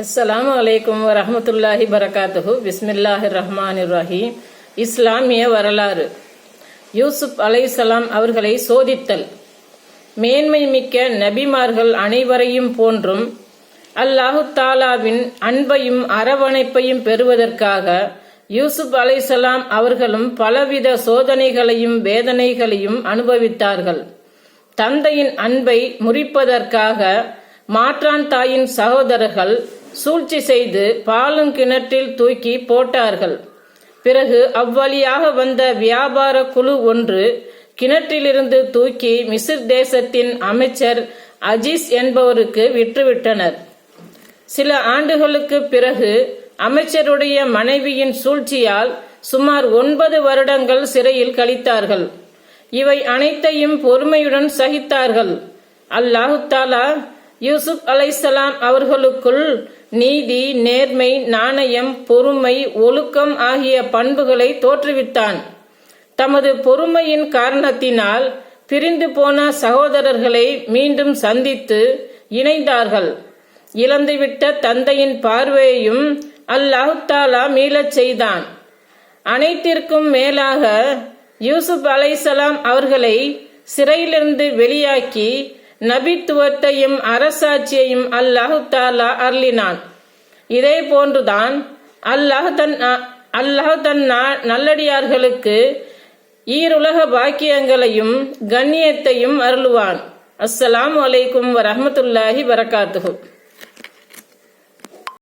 அஸ்லாம் வலைக்கம் வரமத்துல்லாஹி பரகாத்துஹு பிஸ்மில்லாஹிர் ரஹ்மான் ரஹீம் இஸ்லாமிய வரலாறு. யூசுப் அலைசலாம் அவர்களை சோதித்தல். மேன்மை மிக்க நபிமார்கள் அனைவரையும் போன்றும் அல்லாஹு தாலாவின் அன்பையும் அரவணைப்பையும் பெறுவதற்காக யூசுப் அலைசலாம் அவர்களும் பலவித சோதனைகளையும் வேதனைகளையும் அனுபவித்தார்கள். தந்தையின் அன்பை முறிப்பதற்காக மாற்றான் தாயின் சகோதரர்கள் சூழ்ச்சி செய்து பாலும் கிணற்றில் தூக்கி போட்டார்கள். பிறகு அவ்வழியாக வந்த வியாபார குழு ஒன்று கிணற்றிலிருந்து தூக்கி மிசிர் தேசத்தின் அமைச்சர் அஜீஸ் என்பவருக்கு விற்றுவிட்டனர். சில ஆண்டுகளுக்கு பிறகு அமைச்சருடைய மனைவியின் சூழ்ச்சியால் சுமார் ஒன்பது வருடங்கள் சிறையில் கழித்தார்கள். இவை அனைத்தையும் பொறுமையுடன் சகித்தார்கள். அல்லாஹு தாலா யூசுப் அலைசலாம் அவர்களுக்குள் நீதி நேர்மை நாணயம் பொறுமை ஒழுக்கம் ஆகிய பண்புகளை தோற்றுவித்தான். தமது பொறுமையின் காரணத்தினால் பிரிந்து போன சகோதரர்களை மீண்டும் சந்தித்து இணைந்தார்கள். இழந்துவிட்ட தந்தையின் பார்வையையும் அல்லாஹு தாலா மீளச் செய்தான். அனைத்திற்கும் மேலாக யூசுப் அலைசலாம் அவர்களை சிறையிலிருந்து வெளியாக்கி நபித்துவத்தையும் அரசாட்சியையும் அல்லாஹு தாலா அருளினான். இதே போன்றுதான் அல்லாஹ் தன் அல்லாஹ் தன் நல்லடியார்களுக்கு ஈருலக பாக்கியங்களையும் கண்ணியத்தையும் அருளுவான். அஸ்ஸலாம் வலைக்கும் வரமத்துல்லாஹி வரகாத்துஹு